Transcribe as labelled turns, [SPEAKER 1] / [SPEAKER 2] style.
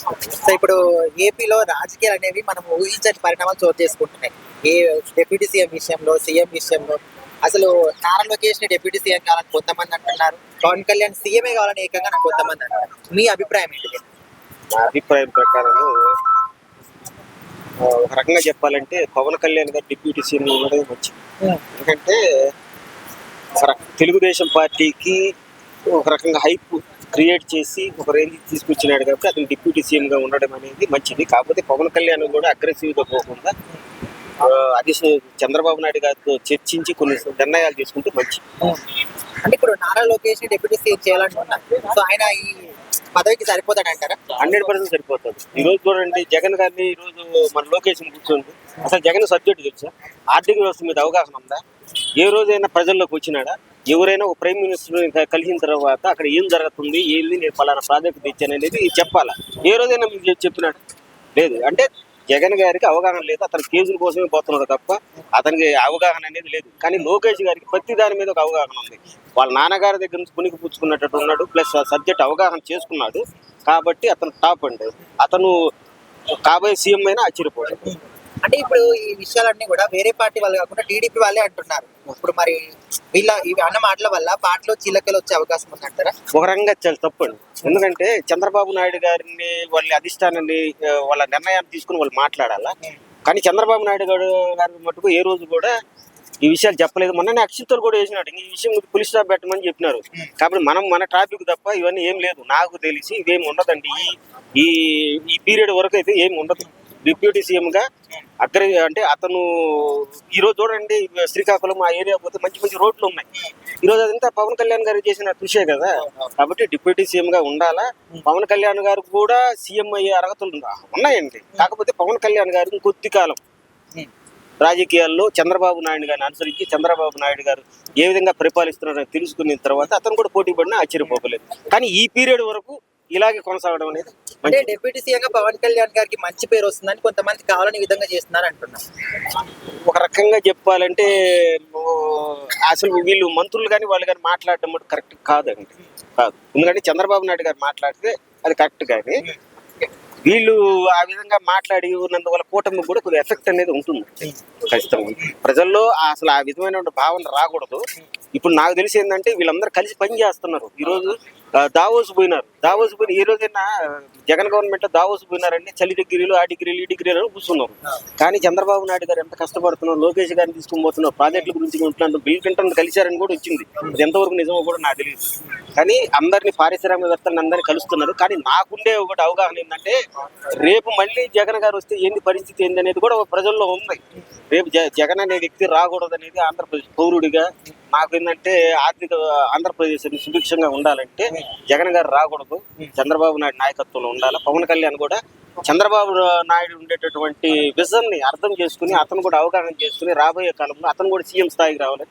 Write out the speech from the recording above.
[SPEAKER 1] So ఇప్పుడు ఏపీలో రాజకీయాలు అనేవి మనం ఊహించని పరిణామాలు చోటు చేసుకుంటున్నాయి. ఏ డిప్యూటీ సీఎం విషయంలో సీఎం విషయంలో అసలు నారా లోకేష్ని డిప్యూటీ సీఎం కావాలని కొంతమంది అంటున్నారు. పవన్ కళ్యాణ్ సీఎంఏ కావాలని ఏకంగా నాకు కొంతమంది అంటున్నారు. మీ అభిప్రాయం ఏంటి?
[SPEAKER 2] నా అభిప్రాయం ప్రకారం ఒక రకంగా చెప్పాలంటే పవన్ కళ్యాణ్ గారు డిప్యూటీ సీఎం ఉండడం మంచిది. ఎందుకంటే తెలుగుదేశం పార్టీకి ఒక రకంగా హైప్ క్రియేట్ చేసి ఒక రేంజ్ తీసుకొచ్చినాడు కాబట్టి అతను డిప్యూటీ సీఎం గా ఉండడం అనేది మంచిది. కాకపోతే పవన్ కళ్యాణ్ కూడా అగ్రెసివ్గా పోకుండా అది చంద్రబాబు నాయుడు గారితో చర్చించి కొన్ని నిర్ణయాలు తీసుకుంటే మంచిది.
[SPEAKER 1] అంటే ఇప్పుడు నారా లోకేష్ డిప్యూటీ సీఎం చేయాలంటున్నారు సో ఆయన ఈ పదవికి సరిపోతాడు అంటారా?
[SPEAKER 2] హండ్రెడ్ పర్సెంట్ సరిపోతుంది ఈ రోజు చూడండి జగన్ గారిని ఈ రోజు మన లొకేషన్ కూర్చోండి. అసలు జగన్ సబ్జెక్ట్ తెలుసా? ఆర్థిక వ్యవస్థ మీద అవగాహన ఉందా? ఏ రోజైనా ప్రజల్లోకి వచ్చినాడా? ఎవరైనా ఒక ప్రైమ్ మినిస్టర్ కలిసిన తర్వాత అక్కడ ఏం జరుగుతుంది ఏంది నేను పలానా ప్రాజెక్ట్ ఇచ్చాను అనేది చెప్పాలా? ఏ రోజైనా మీకు చెప్పినాడు. లేదు అంటే జగన్ గారికి అవగాహన లేదు అతను కేసుల కోసమే పోతున్నాడు తప్ప అతనికి అవగాహన అనేది లేదు. కానీ లోకేష్ గారికి ప్రతి దాని మీద ఒక అవగాహన ఉంది. వాళ్ళ నాన్నగారి దగ్గర నుంచి పునికి పుచ్చుకున్నట్టు ఉన్నాడు ప్లస్ సబ్జెక్ట్ అవగాహన చేసుకున్నాడు. కాబట్టి అతను టాప్ అండి. అతను కాబోయే సీఎం అయినా ఆశ్చర్యపోయాడు
[SPEAKER 1] అంటే ఇప్పుడు ఈ విషయాలన్నీ కూడా వేరే పార్టీ వాళ్ళు కాకుండా టీడీపీ వాళ్ళే అంటున్నారు. ఇప్పుడు మరి వీళ్ళ ఇవి అన్న మాటల వల్ల పార్టీలో చీలకలు వచ్చే అవకాశం ఉందంటారా?
[SPEAKER 2] ఒక రకంగా చాలా తప్పండి. ఎందుకంటే చంద్రబాబు నాయుడు గారిని వాళ్ళ అధిష్టానాన్ని వాళ్ళ నిర్ణయాన్ని తీసుకుని వాళ్ళు మాట్లాడాలా? కానీ చంద్రబాబు నాయుడు గారు గారి మటుకు ఏ రోజు కూడా ఈ విషయాలు చెప్పలేదు. మొన్న అక్షింతలు కూడా వేసినాడు. ఈ విషయం పోలీస్ స్టాప్ పెట్టమని చెప్పినారు. కాబట్టి మనం మన ట్రాఫిక్ తప్ప ఇవన్నీ ఏం లేదు. నాకు తెలిసి ఇవేం ఉండదండి. ఈ ఈ ఈ పీరియడ్ వరకు అయితే ఏం ఉండదు. డిప్యూటీ సీఎం గా అగ్ర అంటే అతను ఈ రోజు చూడండి శ్రీకాకుళం ఆ ఏరియా పోతే మంచి మంచి రోడ్లు ఉన్నాయి. ఈ రోజు అదంతా పవన్ కళ్యాణ్ గారు చేసిన కృషే కదా. కాబట్టి డిప్యూటీ సీఎం గా ఉండాలా? పవన్ కళ్యాణ్ గారు కూడా సీఎం అయ్యే అర్హతలు ఉన్నాయండి. కాకపోతే పవన్ కళ్యాణ్ గారు కొద్ది కాలం రాజకీయాల్లో చంద్రబాబు నాయుడు గారిని అనుసరించి చంద్రబాబు నాయుడు గారు ఏ విధంగా పరిపాలిస్తున్నారో తెలుసుకున్న తర్వాత అతను కూడా పోటీ పడినా ఆశ్చర్యపోకలేదు కానీ ఈ పీరియడ్ వరకు ఇలాగే కొనసాగడం అనేది
[SPEAKER 1] అంటే. డిప్యూటీ సీఎం గా పవన్ కళ్యాణ్ గారికి మంచి పేరు వస్తుందని కొంతమంది కావాలని విధంగా చేస్తున్నారు అంటున్నారు.
[SPEAKER 2] ఒక రకంగా చెప్పాలంటే అసలు వీళ్ళు మంత్రులు కానీ వాళ్ళు కానీ మాట్లాడడం మటు కరెక్ట్ కాదండి. కాదు. ఎందుకంటే చంద్రబాబు నాయుడు గారు మాట్లాడితే అది కరెక్ట్ కానీ వీళ్ళు ఆ విధంగా మాట్లాడి ఉన్నందువల్ల కూటమి కూడా కొద్దిగా ఎఫెక్ట్ అనేది ఉంటుంది. ఖచ్చితంగా. ప్రజల్లో అసలు ఆ విధమైన భావన రాకూడదు. ఇప్పుడు నాకు తెలిసి ఏంటంటే వీళ్ళందరూ కలిసి పని చేస్తున్నారు. ఈరోజు దావోస్ పోయినారు. దావోస్ పోయిన ఈ రోజైనా జగన్ గవర్నమెంట్ దావోస్ పోయినారంటే చలి డిగ్రీలు ఆ డిగ్రీలు ఈ డిగ్రీలు కూర్చున్నారు. కానీ చంద్రబాబు నాయుడు గారు ఎంత కష్టపడుతున్నారు లోకేష్ గారిని తీసుకుని పోతున్నారు ప్రాజెక్టుల గురించి ఉంటున్నారు బిల్ క్లింటన్ కలిశారని కూడా వచ్చింది. అది ఎంతవరకు నిజమో కూడా నాకు తెలియదు. కానీ అందరినీ పారిశ్రామికవేత్తలను అందరినీ కలుస్తున్నారు. కానీ నాకుండే ఒకటి అవగాహన ఏంటంటే రేపు మళ్ళీ జగన్ గారు వస్తే ఏంది పరిస్థితి ఏంది అనేది కూడా ప్రజల్లో ఉంది. రేపు జగన్ అనే వ్యక్తి రాకూడదు అనేది ఆంధ్రప్రదేశ్ పౌరుడిగా నాకు ఏంటంటే ఆర్థిక ఆంధ్రప్రదేశ్ సుభిక్షంగా ఉండాలంటే జగన్ గారు రాకూడదు. చంద్రబాబు నాయుడు నాయకత్వంలో ఉండాలి. పవన్ కళ్యాణ్ కూడా చంద్రబాబు నాయుడు ఉండేటటువంటి విజన్ని అర్థం చేసుకుని అతను కూడా అవగాహన చేసుకుని రాబోయే కాలంలో అతను కూడా సీఎం స్థాయికి రావాలి.